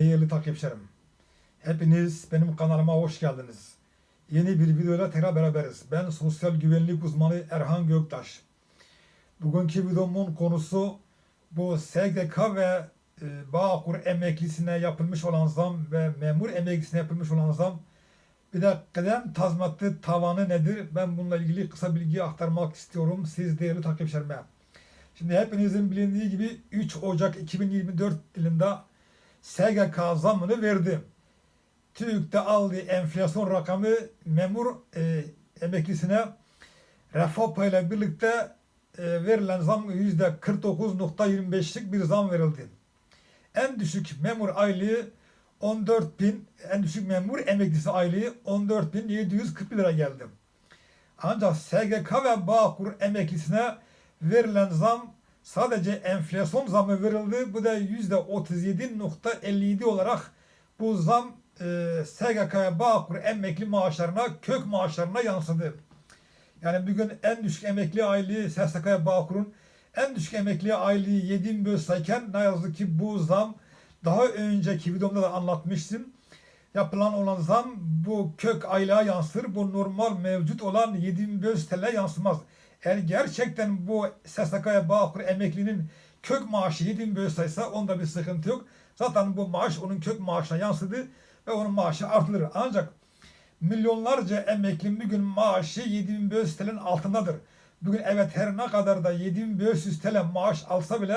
Değerli takipçilerim, hepiniz benim kanalıma hoş geldiniz. Yeni bir videoyla tekrar beraberiz. Ben sosyal güvenlik uzmanı Erhan Göktaş. Bugünkü videomun konusu bu SGK ve e, Bağkur emeklisine yapılmış olan zam ve memur emeklisine yapılmış olan zam bir de kıdem tazminatı tavanı nedir? Ben bununla ilgili kısa bilgi aktarmak istiyorum siz değerli takipçilerime. Şimdi hepinizin bilindiği gibi 3 Ocak 2024 yılında SGK zamını verdi. TÜİK'te aldığı enflasyon rakamı memur e, emeklisine refah payıyla birlikte e, verilen zam %49.25'lik bir zam verildi. En düşük memur aylığı 14 bin, en düşük memur emeklisi aylığı 14.740 lira geldi. Ancak SGK ve Bağkur emeklisine verilen zam sadece enflasyon zamı verildi. Bu da %37.57 olarak bu zam e, SGK ve Bağkur emekli maaşlarına, kök maaşlarına yansıdı. Yani bugün en düşük emekli aylığı SSK ve Bağkur'un en düşük emekli aylığı 7500 iken ne yazık ki bu zam daha önceki videomda da anlatmıştım. Yapılan olan zam bu kök aylığa yansır. Bu normal mevcut olan 7500 TL yansımaz. Eğer gerçekten bu SSK'ya Bağkur emeklinin kök maaşı 7500 ise onda bir sıkıntı yok. Zaten bu maaş onun kök maaşına yansıdı ve onun maaşı artılır. Ancak milyonlarca emeklinin bugün maaşı 7500 TL'nin altındadır. Bugün evet her ne kadar da 7500 TL maaş alsa bile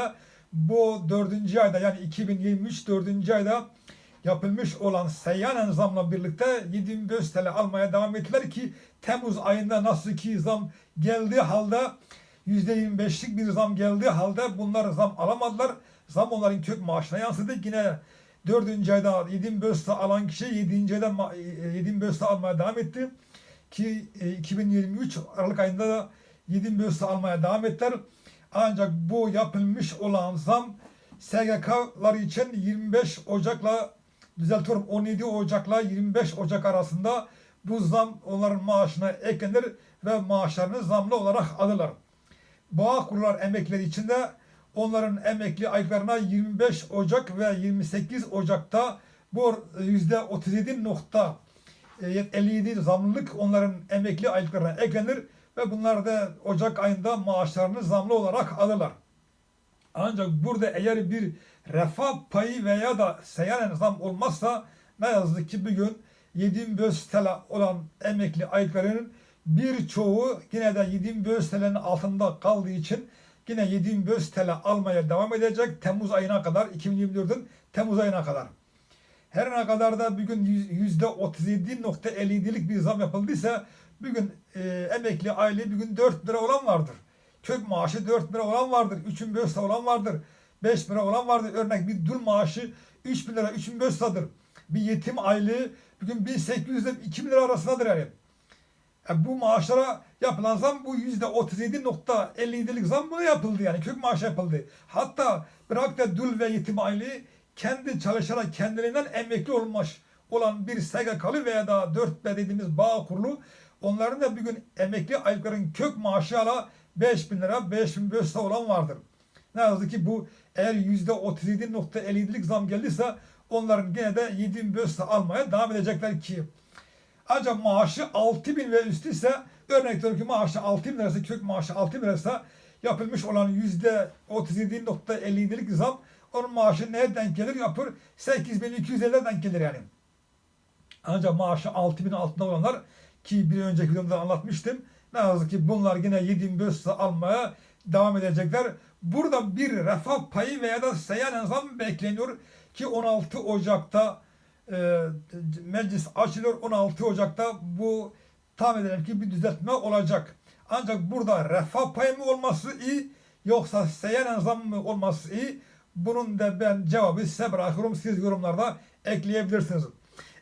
bu dördüncü ayda yani 2023 dördüncü ayda yapılmış olan seyyanen zamla birlikte 7500 TL almaya devam ettiler ki Temmuz ayında nasıl ki zam geldiği halde %25'lik bir zam geldiği halde bunlar zam alamadılar. Zam onların kök maaşına yansıdı. Yine 4. ayda 7500 TL alan kişi 7. ayda ma- e, 7500 TL almaya devam etti. Ki e, 2023 Aralık ayında da 7500 TL almaya devam ettiler. Ancak bu yapılmış olan zam SGK'lar için 25 Ocak'la düzeltiyorum 17 Ocak'la 25 Ocak arasında bu zam onların maaşına eklenir ve maaşlarını zamlı olarak alırlar. Bağ kurlar emeklileri için de onların emekli aylıklarına 25 Ocak ve 28 Ocak'ta bu %37.57 zamlılık onların emekli aylıklarına eklenir ve bunlar da Ocak ayında maaşlarını zamlı olarak alırlar. Ancak burada eğer bir refah payı veya da seyyanen zam olmazsa ne yazık ki bugün 7500 TL olan emekli aylıklarının birçoğu yine de 7500 TL'nin altında kaldığı için yine 7500 TL almaya devam edecek Temmuz ayına kadar 2024'ün Temmuz ayına kadar. Her ne kadar da bugün %37.57'lik bir zam yapıldıysa bugün e, emekli aylığı bugün 4 lira olan vardır. Türk maaşı 4 lira olan vardır. 3500 lira olan vardır. 5 lira olan vardır. Örnek bir dul maaşı 3 3000 lira 3500 liradır. Bir yetim aylığı bugün 1800 ile 2000 lira arasındadır yani. yani. bu maaşlara yapılan zam bu %37.57'lik zam bunu yapıldı yani. Kök maaşı yapıldı. Hatta bırak da dul ve yetim aylığı kendi çalışarak kendilerinden emekli olmuş olan bir SGK'lı veya da 4B dediğimiz bağ kurulu onların da bir gün emekli aylıkların kök maaşı maaşıyla 5 bin lira, 5 bin 500 lira olan vardır. Ne yazık ki bu eğer yüzde 37.57'lik zam geldiyse onların gene de 7500 lira almaya devam edecekler ki. Ancak maaşı 6 bin ve üstü ise örnek veriyorum ki maaşı 6 bin lirası, kök maaşı 6 bin lirası yapılmış olan yüzde 37.57'lik zam onun maaşı neye denk gelir? Yapır 8250'ye denk gelir yani. Ancak maaşı 6000 altında olanlar ki bir önceki videomda anlatmıştım. Ne yazık ki bunlar yine 7500 lira almaya devam edecekler. Burada bir refah payı veya da seyyanen zam bekleniyor ki 16 Ocak'ta e, meclis açılıyor. 16 Ocak'ta bu tahmin edelim ki bir düzeltme olacak. Ancak burada refah payı mı olması iyi yoksa seyyanen zam mı olması iyi? Bunun da ben cevabı size bırakıyorum. Siz yorumlarda ekleyebilirsiniz.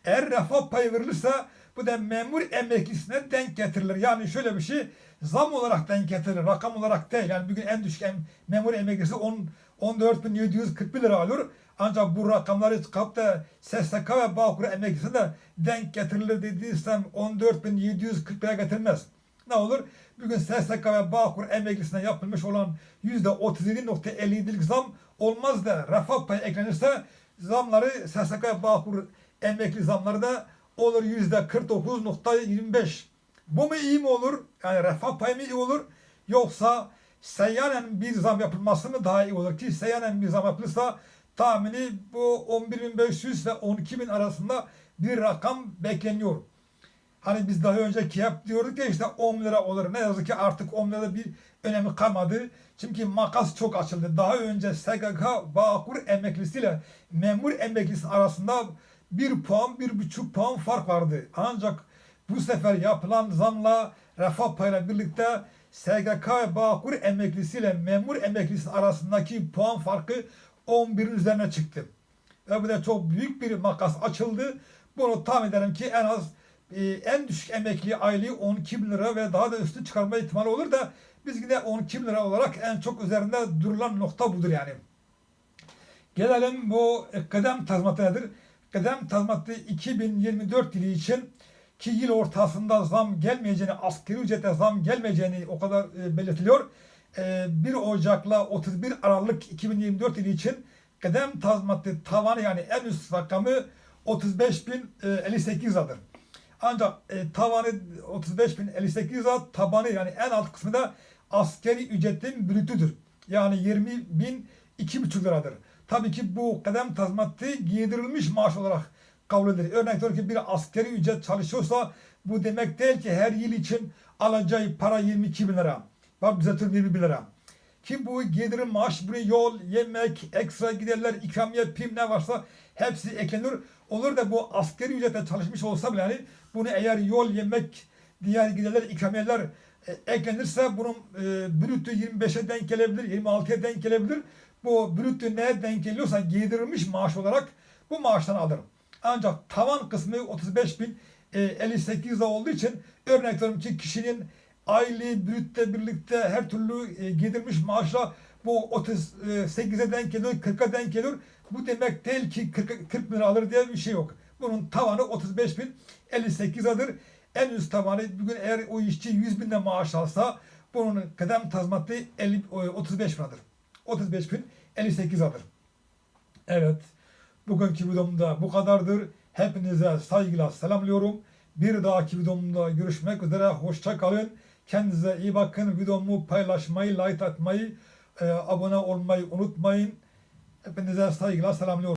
Eğer refah payı verilirse bu da memur emeklisine denk getirilir. Yani şöyle bir şey zam olarak denk getirilir. Rakam olarak değil. Yani bugün en düşük em, memur emeklisi 10 14.741 lira alıyor. Ancak bu rakamları çıkıp da SSK ve Bağkur emeklisine de denk getirilir 14.740 lira getirmez. Ne olur? Bugün SSK ve Bağkur emeklisine yapılmış olan %37.57'lik zam olmaz da refah payı eklenirse zamları SSK Bağkur emekli zamları da olur yüzde 49.25. Bu mu iyi mi olur? Yani refah payı mı iyi olur? Yoksa seyyanen bir zam yapılması mı daha iyi olur ki seyyanen bir zam yapılırsa tahmini bu 11.500 ve 12.000 arasında bir rakam bekleniyor. Hani biz daha önceki hep diyorduk ya işte 10 lira olur. Ne yazık ki artık 10 lirada bir önemi kalmadı. Çünkü makas çok açıldı. Daha önce SGK Bağkur emeklisiyle memur emeklisi arasında bir puan, bir buçuk puan fark vardı. Ancak bu sefer yapılan zamla refah payıyla birlikte SGK Bağkur emeklisiyle memur emeklisi arasındaki puan farkı 11'in üzerine çıktı. Ve bu da çok büyük bir makas açıldı. Bunu tahmin ederim ki en az e, en düşük emekli aylığı 12 bin lira ve daha da üstü çıkarma ihtimali olur da biz yine 12 bin lira olarak en çok üzerinde durulan nokta budur yani. Gelelim bu e, kıdem tazminatı nedir? Kıdem tazminatı 2024 yılı için ki yıl ortasında zam gelmeyeceğini, asgari ücrete zam gelmeyeceğini o kadar e, belirtiliyor. E, 1 Ocak'la 31 Aralık 2024 yılı için kıdem tazminatı tavanı yani en üst rakamı 35.058 liradır. Ancak e, tavanı 35.058 lira, tabanı yani en alt kısmı da askeri ücretin brütüdür. Yani 20.002,5 liradır. Tabii ki bu kıdem tazminatı giydirilmiş maaş olarak kabul edilir. Örnek veriyorum ki bir askeri ücret çalışıyorsa bu demek değil ki her yıl için alacağı para 22 bin lira. Bak bize tüm 20 bin lira. Ki bu gelirim maaş, buraya yol, yemek, ekstra giderler, ikramiye, prim ne varsa hepsi eklenir. Olur da bu askeri ücrete çalışmış olsa bile yani bunu eğer yol, yemek, diğer giderler, ikramiyeler e, eklenirse bunun e, brütü 25'e denk gelebilir, 26'ya denk gelebilir. Bu brütü neye denk geliyorsa giydirilmiş maaş olarak bu maaştan alırım. Ancak tavan kısmı 35 bin e, 58 lira olduğu için örnek veriyorum ki kişinin aylığı brütte birlikte her türlü e, giydirilmiş maaşla bu 38'e denk geliyor, 40'a denk geliyor. Bu demek değil ki 40, 40 bin lira alır diye bir şey yok. Bunun tavanı 35 bin 58 liradır. En üst tavanı bugün eğer o işçi 100 bin de maaş alsa bunun kıdem tazminatı 50, 35 bin liradır. 35 bin 58 liradır. Evet. Bugünkü videomda bu kadardır. Hepinize saygıyla selamlıyorum. Bir dahaki videomda görüşmek üzere. Hoşça kalın. Kendinize iyi bakın. Videomu paylaşmayı, like atmayı, e, abone olmayı unutmayın. Hepinize saygıyla selamlıyorum.